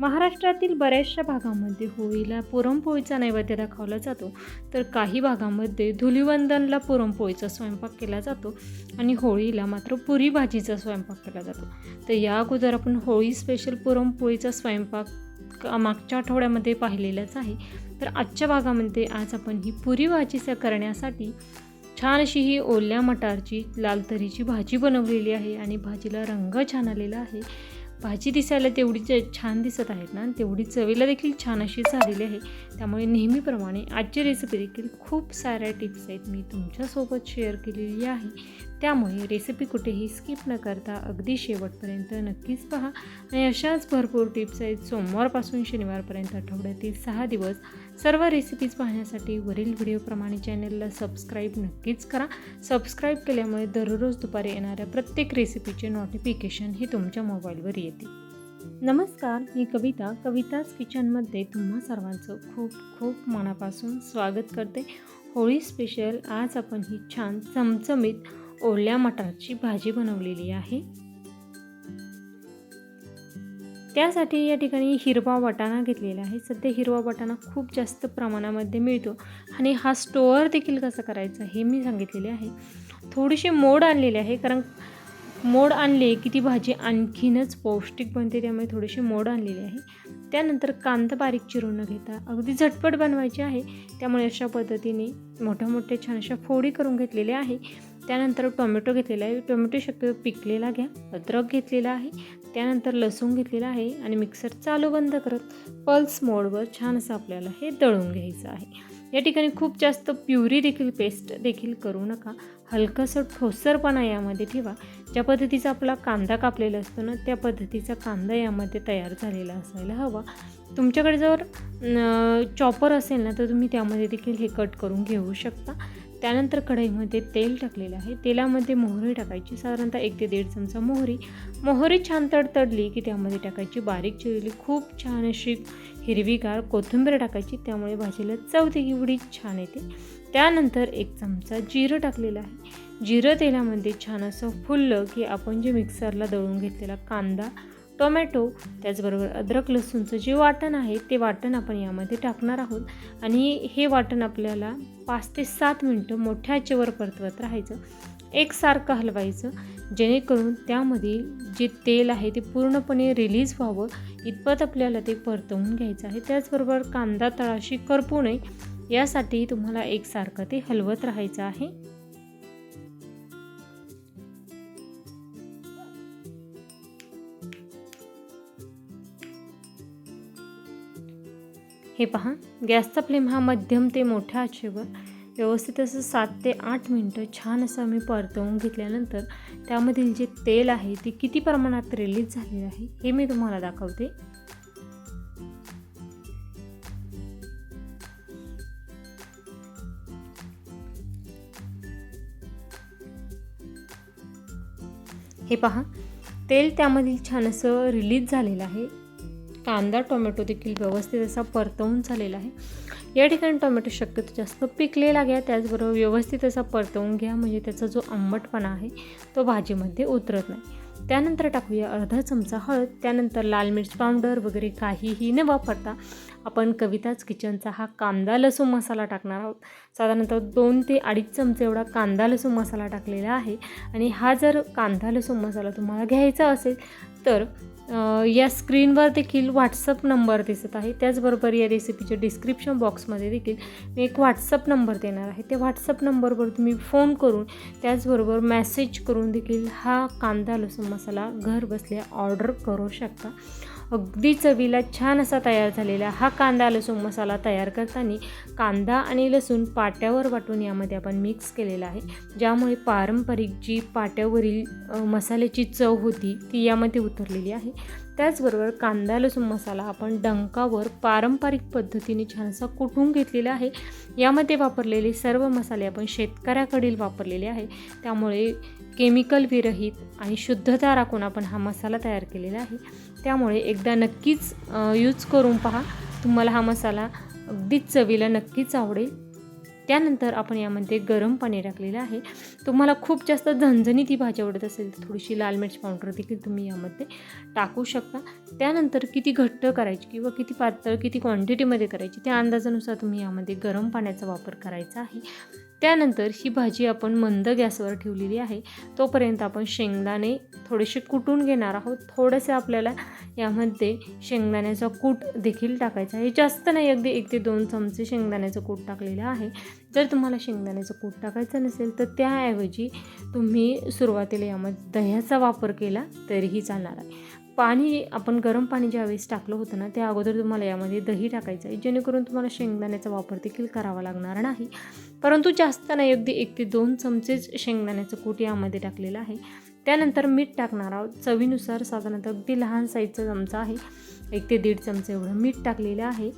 महाराष्ट्रातील बऱ्याचशा भागामध्ये होळीला पुरणपोळीचा नैवेद्य दाखवला जातो. तर काही भागामध्ये धुलिवंदनला पुरणपोळीचा स्वयंपाक केला जातो आणि होळीला मात्र पुरी भाजीचा स्वयंपाक केला जातो. तर या अगोदर आपण होळी स्पेशल पुरणपोळीचा स्वयंपाक मागच्या आठवड्यामध्ये पाहिलेलाच आहे. तर आजच्या भागामध्ये आज आपण ही पुरी भाजीचा करण्यासाठी छान अशी ही ओल्या मटारची लाल तरीची भाजी बनवलेली आहे आणि भाजीला रंग छान आलेला आहे. भाजी दिसायला तेवढी जे छान दिसत आहेत ना. तेवढी चवीला देखील छान अशी झालेली आहे. त्यामुळे नेहमीप्रमाणे आजची रेसिपी देखील खूप साऱ्या टिप्स आहेत मी तुमच्यासोबत शेअर केलेली आहे. त्यामुळे रेसिपी कुठेही स्किप न करता अगदी शेवटपर्यंत नक्कीच पहा. आणि अशाच भरपूर टिप्स आहेत. सोमवारपासून शनिवारपर्यंत आठवड्यातील सहा दिवस सर्व रेसिपीज पाहण्यासाठी वरील व्हिडिओप्रमाणे चॅनलला सबस्क्राईब नक्कीच करा. सबस्क्राईब केल्यामुळे दररोज दुपारी येणाऱ्या प्रत्येक रेसिपीचे नोटिफिकेशन हे तुमच्या मोबाईलवर येते. नमस्कार मी कविता. कविताच किचनमध्ये तुम्हा सर्वांचं खूप खूप मनापासून स्वागत करते. होळी स्पेशल आज आपण ही छान चमचमीत ओल्या मटारची भाजी बनवलेली आहे. त्यासाठी या ठिकाणी हिरवा वाटाणा घेतलेला आहे. सध्या हिरवा वाटाणा खूप जास्त प्रमाणामध्ये मिळतो आणि हा स्टोअर देखील कसा करायचा हे मी सांगितलेले आहे. थोडीशी मोड आणलेले आहे कारण मोड आणले की ती भाजी आणखीनच पौष्टिक बनते त्यामुळे थोडीशी मोड आणलेली आहे. त्यानंतर कांदा बारीक चिरून न घेता अगदी झटपट बनवायची आहे. त्यामुळे अशा पद्धतीने मोठ्या मोठ्या छान अशा फोडी करून घेतलेल्या आहे. त्यानंतर टोमॅटो घेतलेला आहे. टोमॅटो शक्यतो पिकलेला घ्या. अद्रक घेतलेला आहे. त्यानंतर लसूण घेतलेला आहे आणि मिक्सर चालू बंद करत पल्स मोडवर छान असं आपल्याला हे दळून घ्यायचं आहे. या ठिकाणी खूप जास्त प्युरी देखील पेस्ट देखील करू नका. हलकंसं ठोसरपणा यामध्ये ठेवा. ज्या पद्धतीचा आपला कांदा कापलेला असतो ना त्या पद्धतीचा कांदा यामध्ये तयार झालेला असायला हवा. तुमच्याकडे जर चॉपर असेल ना तर तुम्ही त्यामध्ये देखील हे कट करून घेऊ शकता. त्यानंतर कढईमध्ये तेल टाकलेलं आहे. तेलामध्ये मोहरी टाकायची. साधारणतः एक ते दीड चमचा मोहरी. मोहरी छान तडतडली की त्यामध्ये टाकायची बारीक चिरलेली खूप छान अशी हिरवीगार कोथिंबीर टाकायची. त्यामुळे भाजीला चव एवढी छान येते. त्यानंतर एक चमचा जिरं टाकलेलं आहे. जिरं तेलामध्ये छान असं फुललं की आपण जे मिक्सरला दळून घेतलेला कांदा टोमॅटो त्याचबरोबर अद्रक लसूणचं जे वाटण आहे ते वाटण आपण यामध्ये टाकणार आहोत. आणि हे वाटण आपल्याला पाच ते सात मिनटं मोठ्या आचेवर परतवत राहायचं. एकसारखं हलवायचं जेणेकरून त्यामध्ये जे तेल आहे ते पूर्णपणे रिलीज व्हावं. इतपत आपल्याला ते परतवून घ्यायचं आहे. त्याचबरोबर कांदा तळाशी करपू नये. यासाठी तुम्हाला एकसारखं ते हलवत राहायचं आहे. हे पहा गॅसचा फ्लेम हा मध्यम ते मोठ्या आचेवर व्यवस्थित असं सात ते आठ मिनटं छान असं मी परतवून घेतल्यानंतर त्यामधील जे तेल आहे ते किती प्रमाणात रिलीज झालेलं आहे हे मी तुम्हाला दाखवते. हे पहा तेल त्यामधील छान असं रिलीज झालेलं आहे. कांदा टोमॅटो देखील व्यवस्थित असा परतवून झालेला आहे. या ठिकाणी टोमॅटो शक्यतो जास्त पिकलेला घ्या त्याचबरोबर व्यवस्थित असा परतवून घ्या म्हणजे त्याचा जो आंबटपणा आहे तो भाजीमध्ये उतरत नाही. त्यानंतर टाकूया अर्धा चमचा हळद त्यानंतर लाल मिर्च पावडर वगैरे काहीही न वापरता आपण कविताच किचनचा हा कांदा लसूण मसाला टाकणार आहोत. साधारणतः दोन ते अडीच चमचे एवढा कांदा लसूण मसाला टाकलेला आहे. आणि हा जर कांदा लसूण मसाला तुम्हाला घ्यायचा असेल तर या स्क्रीनवर देखील व्हॉट्सअप नंबर दिसत आहे. त्याचबरोबर या रेसिपीच्या डिस्क्रिप्शन बॉक्समध्ये देखील मी एक व्हॉट्सअप नंबर देणार आहे. त्या व्हॉट्सअप नंबरवर तुम्ही फोन करून त्याचबरोबर मेसेज करून देखील हा कांदा लसूण मसाला घर बसल्या ऑर्डर करू शकता. अगदी चवीला छान असा तयार झालेला हा कांदा लसूण मसाला तयार करताना कांदा आणि लसूण पाट्यावर वाटून यामध्ये आपण मिक्स केलेला आहे. ज्यामुळे पारंपरिक जी पाट्यावरील मसाल्याची चव होती ती यामध्ये उतरलेली आहे. त्याचबरोबर कांदा लसूण मसाला आपण डंकावर पारंपरिक पद्धतीने छानसा कुठून कुटून घेतलेला आहे यामध्ये वापरलेले सर्व मसाले आपण शेतकऱ्याकडील वापरलेले आहे. त्यामुळे केमिकल विरहित आणि शुद्धता राखून आपण हा मसाला तयार केलेला आहे. त्यामुळे एकदा नक्कीच यूज करून पहा. तुम्हाला हा मसाला अगदीच चवीला नक्कीच आवडेल. त्यानंतर आपण यामध्ये गरम पाणी टाकलेलं आहे. तुम्हाला खूप जास्त झणझणी ती भाजी आवडत असेल तर थोडीशी लाल मिरची पावडर देखील तुम्ही यामध्ये टाकू शकता. त्यानंतर किती घट्ट करायची किंवा किती पातळ किती क्वांटिटीमध्ये करायची त्या अंदाजानुसार तुम्ही यामध्ये गरम पाण्याचा वापर करायचा आहे. त्यानंतर ही भाजी आपण मंद गॅसवर ठेवलेली आहे. तोपर्यंत आपण शेंगदाणे थोडेसे कुटून घेणार आहोत. थोडंसं आपल्याला यामध्ये शेंगदाण्याचा कूट देखील टाकायचा आहे. जास्त नाही अगदी एक ते दोन चमचे शेंगदाण्याचं कूट टाकलेलं आहे. जर तुम्हाला शेंगदाण्याचं कूट टाकायचं नसेल तर त्याऐवजी तुम्ही सुरुवातीला यामध्ये दह्याचा वापर केला तरीही चालणार आहे. पाणी आपण गरम पाणी ज्यावेळेस टाकलं होतं ना त्या अगोदर तुम्हाला यामध्ये दही टाकायचं आहे. जेणेकरून तुम्हाला शेंगदाण्याचा वापर देखील करावा लागणार नाही. परंतु जास्त नाही अगदी एक ते दोन चमचेच शेंगदाण्याचं कूट यामध्ये टाकलेलं आहे. त्यानंतर मीठ टाकणार आहोत. चवीनुसार साधारणतः अगदी लहान साईजचा चमचा आहे. एक ते दीड चमचा एवढं मीठ टाकलेलं आहे.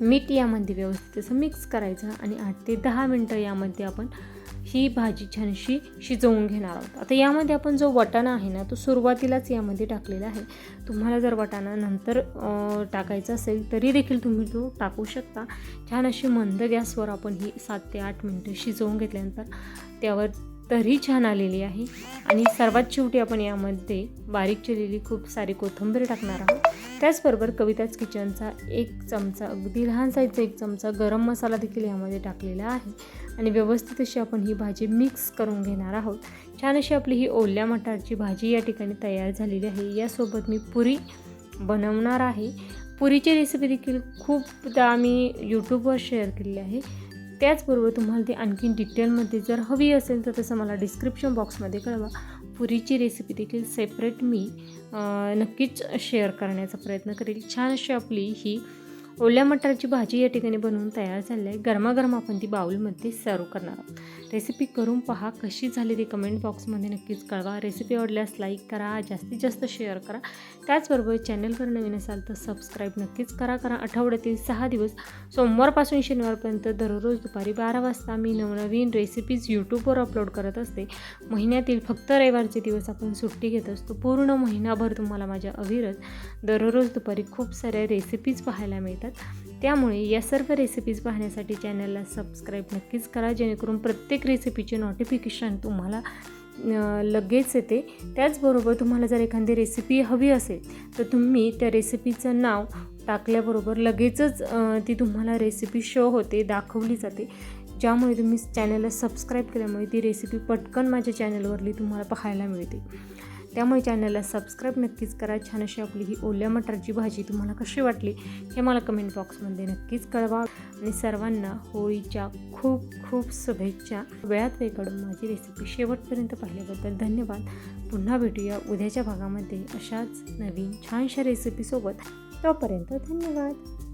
मीठ यामध्ये व्यवस्थित असं मिक्स करायचं आणि आठ ते दहा मिनटं यामध्ये आपण ही भाजी छानशी शिजवून घेणार आहोत. आता यामध्ये आपण जो वटाणा आहे ना तो सुरुवातीलाच यामध्ये टाकलेला आहे. तुम्हाला जर वटाणा नंतर टाकायचा असेल तरी देखील तुम्ही तो टाकू शकता. छान अशी मंद गॅसवर आपण ही सात ते आठ मिनटं शिजवून घेतल्यानंतर त्यावर तरी छान आलेली आहे. आणि सर्वात शेवटी आपण यामध्ये बारीक चिरलेली खूप सारी कोथिंबीर टाकणार आहोत. त्याचबरोबर कविताच किचनचा एक चमचा अगदी लहान साईजचा एक चमचा गरम मसाला देखील यामध्ये टाकलेला आहे. आणि व्यवस्थित अशी आपण ही भाजी मिक्स करून घेणार आहोत. छान अशी आपली ही ओल्या मटारची भाजी या ठिकाणी तयार झालेली आहे. यासोबत मी पुरी बनवणार आहे. पुरीची रेसिपी देखील खूपदा आम्ही यूट्यूबवर शेअर केलेली आहे. त्याचबरोबर तुम्हाला ती आणखीन डिटेलमध्ये जर हवी असेल तर तसं मला डिस्क्रिप्शन बॉक्समध्ये कळवा. पुरीची रेसिपी देखील सेपरेट मी नक्कीच शेअर करण्याचा प्रयत्न करेल. छान अशी आपली ही ओल्या मटारची भाजी या ठिकाणी बनवून तयार झाली आहे. गरमागरम आपण ती बाऊलमध्ये सर्व करणार आहोत. रेसिपी करून पहा कशी झाली ती कमेंट बॉक्समध्ये नक्कीच कळवा. रेसिपी आवडल्यास लाईक करा जास्तीत जास्त शेअर करा. त्याचबरोबर चॅनलवर नवीन असाल तर सबस्क्राईब नक्कीच करा कारण आठवड्यातील सहा दिवस सोमवारपासून शनिवारपर्यंत दररोज दुपारी बारा वाजता मी नवनवीन रेसिपीज यूट्यूबवर अपलोड करत असते. महिन्यातील फक्त रविवारचे दिवस आपण सुट्टी घेत असतो. पूर्ण महिनाभर तुम्हाला माझ्या अविरत दररोज दुपारी खूप साऱ्या रेसिपीज पाहायला मिळतात. त्यामुळे या सर्व रेसिपीज पाहण्यासाठी चॅनलला सबस्क्राईब नक्कीच करा जेणेकरून प्रत्येक रेसिपीचे नोटिफिकेशन तुम्हाला लगेच येते. त्याचबरोबर तुम्हाला जर एखादी रेसिपी हवी असेल तर तुम्ही त्या रेसिपीचं नाव टाकल्याबरोबर लगेचच ती तुम्हाला रेसिपी शो होते दाखवली जाते. ज्यामुळे तुम्ही चॅनलला सबस्क्राईब केल्यामुळे ती रेसिपी पटकन माझ्या चॅनलवरली तुम्हाला पाहायला मिळते. त्यामुळे चॅनलला सबस्क्राईब नक्कीच करा. छान अशी आपली ही ओल्या मटारची भाजी तुम्हाला कशी वाटली हे मला कमेंट बॉक्समध्ये नक्कीच कळवा. आणि सर्वांना होळीच्या खूप खूप शुभेच्छा. वेळात वेळकडून माझी रेसिपी शेवटपर्यंत पाहिल्याबद्दल धन्यवाद. पुन्हा भेटूया उद्याच्या भागामध्ये अशाच नवीन छानशा रेसिपीसोबत तोपर्यंत धन्यवाद.